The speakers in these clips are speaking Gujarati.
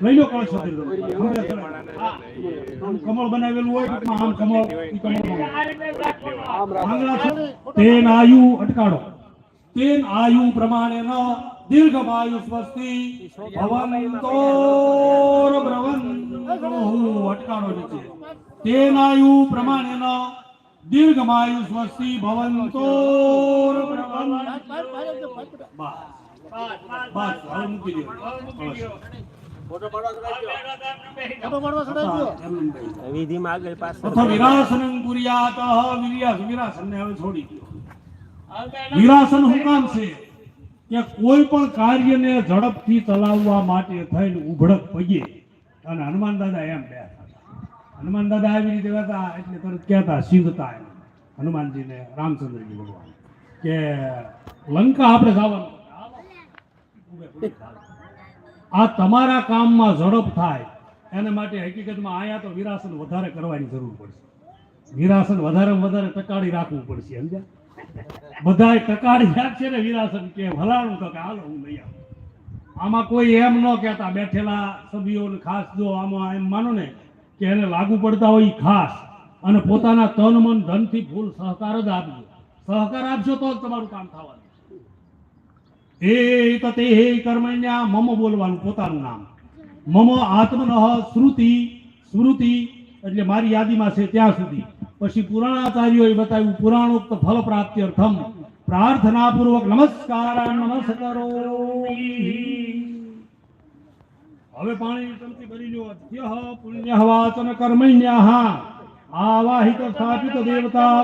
લઈ લો કળશ કમળ બનાવેલું હોય આમ કમળ કમળ તેન આયુ અટકાડો તેન આયુ પ્રમાણે ન, દીર્ઘમાયુ સ્વસ્તિ તો બ્રવંતો અટકાડો નીચે. તેન આયુ પ્રમાણે ન, દીર્ઘમાયુ સ્વસ્તિ ભવંતોર બ્રવંતો બસ. બસ હવે મૂકી હવે છોડી દો કે કોઈ પણ કાર્યને ઝડપથી ચલાવવા માટે થઈને ઉભડક પગે. અને હનુમાન દાદા એમ બેઠા હનુમાન દાદા આવી રીતે એટલે તરત કહેતા, સિંધતા એમ. હનુમાનજીને રામચંદ્રજી ભગવાન કે, લંકા આપણે જવાનું. આ તમારા કામમાં ઝડપ થાય. એને માટે હકીકતમાં આયા તો વિરાસન વધારે કરવાની જરૂર પડશે. વિરાસન વધારે વધારે ટકાડી રાખવું પડશે, સમજ્યા? બધાય ટકાડી રાખશે ને વિરાસન કે ભલાણું તો કે હાલો, હું લઈ આવું. આમાં કોઈ એમ ન કહેતા બેઠેલા સભ્યોને ખાસ જો આમાં એમ માનો ને કે એને લાગુ પડતા હોય ખાસ. અને પોતાના તન મન ધનથી ફૂલ સહકાર જ આપજો. સહકાર આપજો તો જ તમારું કામ થવાનું. એ તતે હે કર્મણ્યા, મમ બોલવાનું પોતાનું નામ. મમ આત્મનઃ શ્રુતિ સ્મૃતિ એટલે મારી યાદીમાં છે ત્યાં સુધી. પછી પુરાણાચાર્યોએ બતાવ્યું, પુરાણોક્ત ફલ પ્રાપ્તિ પ્રાર્થના પૂર્વક નમસ્કાર. નમસ્કારો હવે પાણી ચમચી ભરી લો અધ્યઃ પુણ્યઃ વાચન કર્મણ્યઃ, આવાહિત સ્થાપિત દેવતા.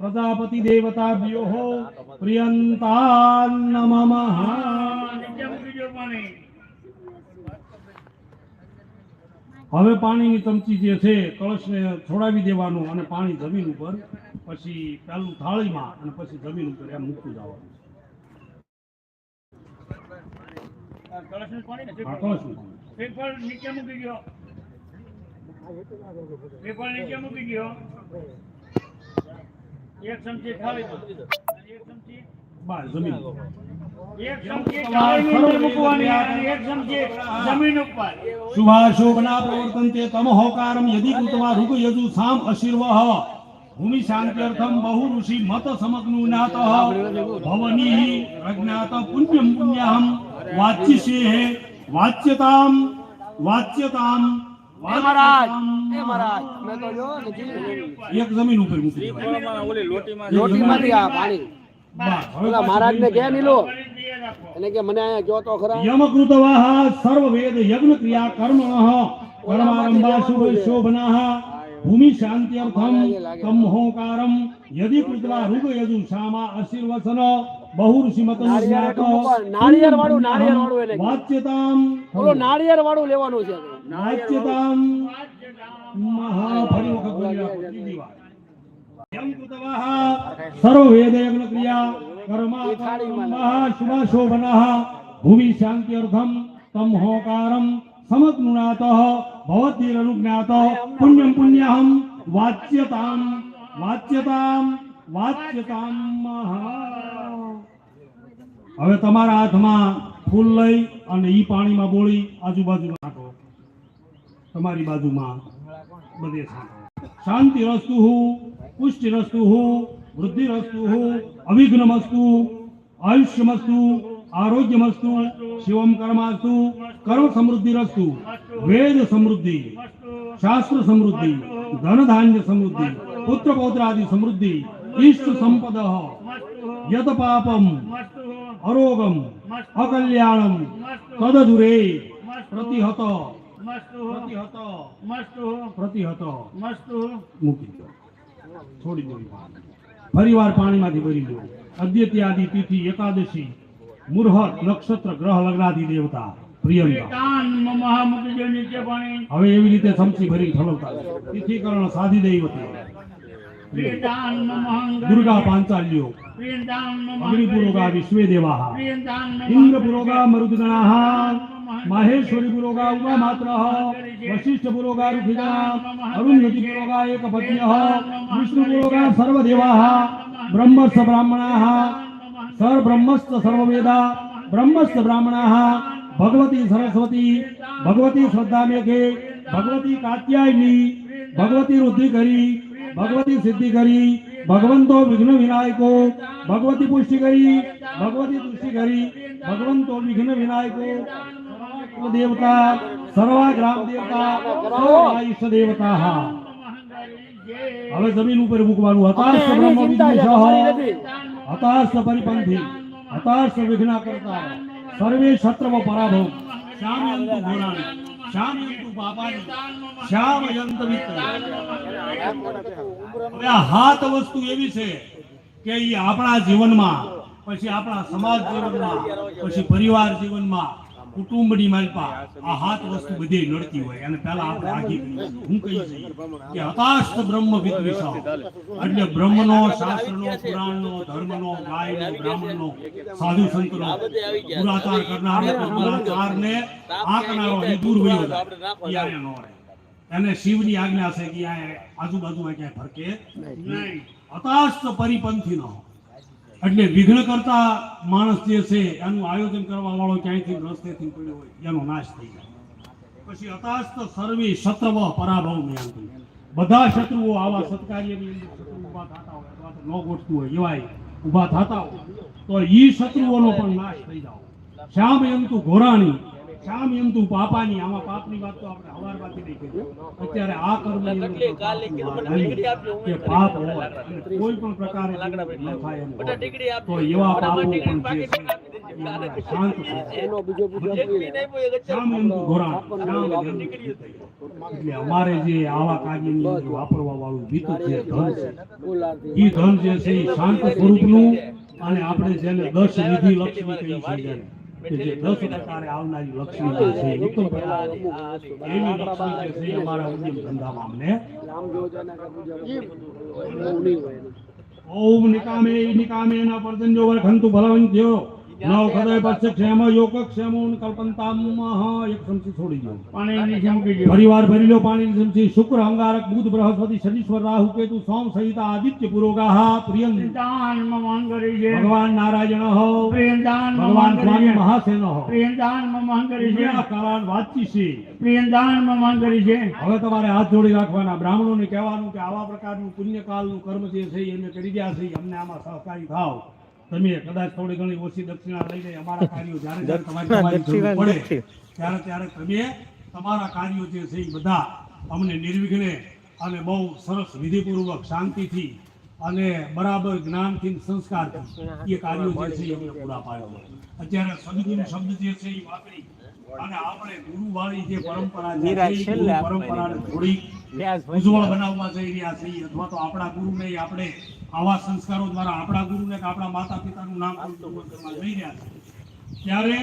પ્રજાપતિ દેવતાભ્યો પ્રિયંતા નમઃ હવે પાણીની ચમચી જે છે કળશને છોડાવી દેવાનું અને પાણી જમીન ઉપર પછી પેલું થાળીમાં અને પછી જમીન ઉપર એમ મૂકતું જવાનું. હા, કળશનું પાણી. એક ચમચી અને એક ચમચી બસ જમીન. એક ચમચી અંદર મૂકવાની અને એક ચમચી જમીન ઉપર. શુભાશોભના પ્રવર્તન્તે તમહોકારમ યદિ કૃતવા ઋગ યજુ સામ અશિર્વઃ ભૂમિ શાંત્યર્થમ બહુ ઋષિ મત સમગ્નુનાતઃ ભવની પ્રજ્ઞાત પુણ્યમ પુણ્યહમ. વાચ્યસે વાચ્યતામ વાચ્યતામ. એક જમીન ઉપર મૂકી દેવાય. લોટીમાંથી આ પાણી. ઓલા પાછું મહારાજને કે નીલો. એને કે મને અહીંયા કયો તો ખરા. યમકૃતવાહ સર્વવેદ યજ્ઞ ક્રિયા કર્મણઃ કર્મારંભા શુભ શોભનાઃ ભૂમિ શાંત્યર્થમ તમહોકારમ. યદિ કૃતવા ઋગ યજુ શામા અશિર્વસન નાળિયેર વાળું, નાળિયેર વાળું એને. વાચ્યતામ. ઓલો નાળિયેર વાળું લેવાનું છે. વાચ્યતામ મહા વખત બોલી રાખો ત્રીજી વાર યમ કૃતવાહ સર્વવેદ યજ્ઞ ક્રિયા કર્મા શુભ શોભનઃ ભૂમિ શાંત્યર્થમ તમહોકારમ સમગ્નુનાતઃ ભવતીરનુજ્ઞાત પુણ્યમ પુણ્યહમ વાચ્યતામ વાચ્યતામ વાચ્યતામ હવે તમારા હાથમાં ફૂલ લઈ અને ઈ પાણીમાં બોળી આજુબાજુ નાખો. તમારી બાજુમાં બધે છાંટો શાંતિ રસ્તુ પુષ્ટિ રસ્તુ વૃદ્ધિ રસ્તુ અવિઘ્નમસ્તુ આયુષ્યમસ્તુ આરોગ્યમસ્તુ શિવમ કર્માસ્તુ કર્મ સમૃદ્ધિ રસ્તુ વેદ સમૃદ્ધિ શાસ્ત્ર સમૃદ્ધિ ધન ધાન્ય સમૃદ્ધિ પુત્ર પૌત્રાદિ સમૃદ્ધિ ઈષ્ટ સંપદ યત પાપમ અરોગમ અકલ્યાણમ તદદુરે પ્રતિહત પ્રતિહત પ્રતિહત મૂકી દો. છોડી દો ફરી પાણીમાંથી ભરી દો. અદ્યતિ આદિ તિથિ એકાદશી. મુરહત નક્ષત્ર ગ્રહ લગ્નાદિ દેવતા. પ્રિયંકા હવે એવી રીતે સમસી ભરી ઠલવતા. તિથિકરણ સાધી દૈવતી. दुर्गा पांचाल्यो अग्निपुरोगा विश्वेदेवाः इन्द्रपुरोगा मरुदगणाः। माहेश्वरीपुरोगा उमामात्रः। वशिष्ठपुरोगा रुखिगणः अरुन्धतिपुरोगा एकपत्न्यः। विष्णुपुरोगा सर्वदेवाः। ब्रह्मस्थ ब्राह्मण। सर ब्रह्मस्थ सर्ववेदा। ब्रह्मस्थ ब्राह्मण। भगवती सरस्वती। भगवती श्रद्धा में भगवती कात्यायनी। भगवती रुद्रिकरी। ભગવતી સિદ્ધિ રુદ્ધિકરી ભગવતી વિઘ્ન વિનાયકો ભગવતી પુષ્ટિકરી ભગવતી તુષ્ટિકરી ભગવંતો વિઘ્ન વિનાયકો દેવતા સર્વા ગ્રામ દેવતા ઈષ્ટ દેવતા હવે જમીન ઉપર મૂકવાનું હતાશ બ્રહ્મ નથી. હતાશ પરિપંથી હતાશ વિઘ્ન કરતા સર્વે શત્રવ પરાભવ યંતુ ઘોરાણી. શ્યામ બાબાની. શ્યામયંત મિત્ર. હવે આ હાથ વસ્તુ એવી છે કે એ આપણા જીવનમાં પછી આપણા સમાજ જીવનમાં પછી પરિવાર જીવનમાં કુટુંબની માલપા આ હાથ વસ્તુ બધી નડતી હોય. અને પહેલા આપણે આખી હું કહી છીએ કે હતાશ બ્રહ્મ વિદ્વિષા એટલે બ્રહ્મનો શાસ્ત્રનો પુરાણનો ધર્મનો ગાયનો બ્રાહ્મણનો સાધુ સંતનો દુરાચાર કરનારો દુરાચારને આંકનારો એ દૂર વયો જાય એ આયા રહે. એને શિવની આજ્ઞા છે કે આ આજુબાજુમાં ક્યાંય ફરકે નહીં. હતાશ પરિપંથી નો એટલે વિઘ્ન કરતા માણસ જે છે, એનું આયોજન કરવા વાળો ક્યાંયથી રસ્તેથી પડ્યો હોય, એનો નાશ થઈ જાય. પછી હતાશ તો સર્વી શત્રવ પરાભવ મેં બધા શત્રુઓ આવા સત્કાર્યની અંદર શત્રુ ઊભા થતા હોય, અથવા તો ન ગોઠતું હોય, એવાય ઊભા થતા હોય, તો ઈ શત્રુઓનો પણ નાશ થઈ જાવ શ્યામ તું ઘોરાણી શ્યામ તું પાપાની આમાં પાપની વાત તો આપણે હવારમાંથી નહીં કરી અત્યારે આ વાત આવી કે પાપ હોય. કોઈ પણ પ્રકારે ન થાય એમ તો એવા પાપો પણ છે શાંત એનો બીજો બીજો આપી દે. શ્યામ યંતુ ઘોરાણી શ્યામ યંતુ એટલે અમારે જે આવા કાર્યની અંદર વાપરવા વાળું વિદ્યુત જે ધન છે. ફૂલ ધન જે છે એ શાંત સ્વરૂપનું અને આપણે જેને દસ વિધિ લક્ષ્મી કહી છે જેને, કે જે દસ પ્રકારે આવનારી લક્ષ્મી જે છે ઉત્તમ પ્રકારની એવી લક્ષ્મી છે અમારા ઉદ્યમ ધંધામાં અમને રામ જોજાના કે પૂજા બહુ નહીં હોય એનું. ઓમ નિકામે નિકામે ન પરજન્યો વર્ખંતુ ભલવંત્યો નવ ખદય પશ્ચ ક્ષેમ યોગ ક્ષેમોન કલ્પંતામ એક સમસી છોડી દો. પાણી નીચે દો. ફરીવાર ભરી લો પાણી સમસી શુક્ર અંગારક બુધ બૃહસ્પતિ શનીશ્વર રાહુ કેતુ સોમ સહિત આદિત્ય પુરોગાહ. પ્રિયં દાન મમાન કરી છે ભગવાન નારાયણ હો. પ્રિયદાન ભગવાન સ્વામી મહાસેન હો. પ્રિયદાન મમાન કરી છે કાળાન વાતચી છે. પ્રિયદાન મમાન કરી છે હવે તમારે હાથ જોડી રાખવાના. બ્રાહ્મણોને કહેવાનું કે આવા પ્રકારનું પુણ્યકાળનું કર્મ જે છે એને કરી ગયા છે અમને આમાં સહકારી થાવ. તમે કદાચ થોડી ઘણી ઓછી દક્ષિણા લઈને અમારા કાર્યો જ્યારે જ્યારે તમારી તમારી જરૂર પડે ત્યારે ત્યારે તમે તમારા કાર્યો જે છે એ બધા અમને નિર્વિઘ્ને અને બહુ સરસ વિધિપૂર્વક શાંતિથી અને બરાબર જ્ઞાનથી સંસ્કારથી એ કાર્યો જે છે એ અમને પૂરા પાડ્યો અત્યારે સદગુરુ શબ્દ જે છે એ વાપરી અને આપણે ગુરુવાળી જે પરંપરા છે પરંપરાને થોડી ઉજ્જવળ બનાવવા જઈ રહ્યા છીએ અથવા તો આપણા ગુરુને આપણે આવા સંસ્કારો દ્વારા આપણા ગુરુને કે આપણા માતા પિતાનું નામ જઈ રહ્યા. ત્યારે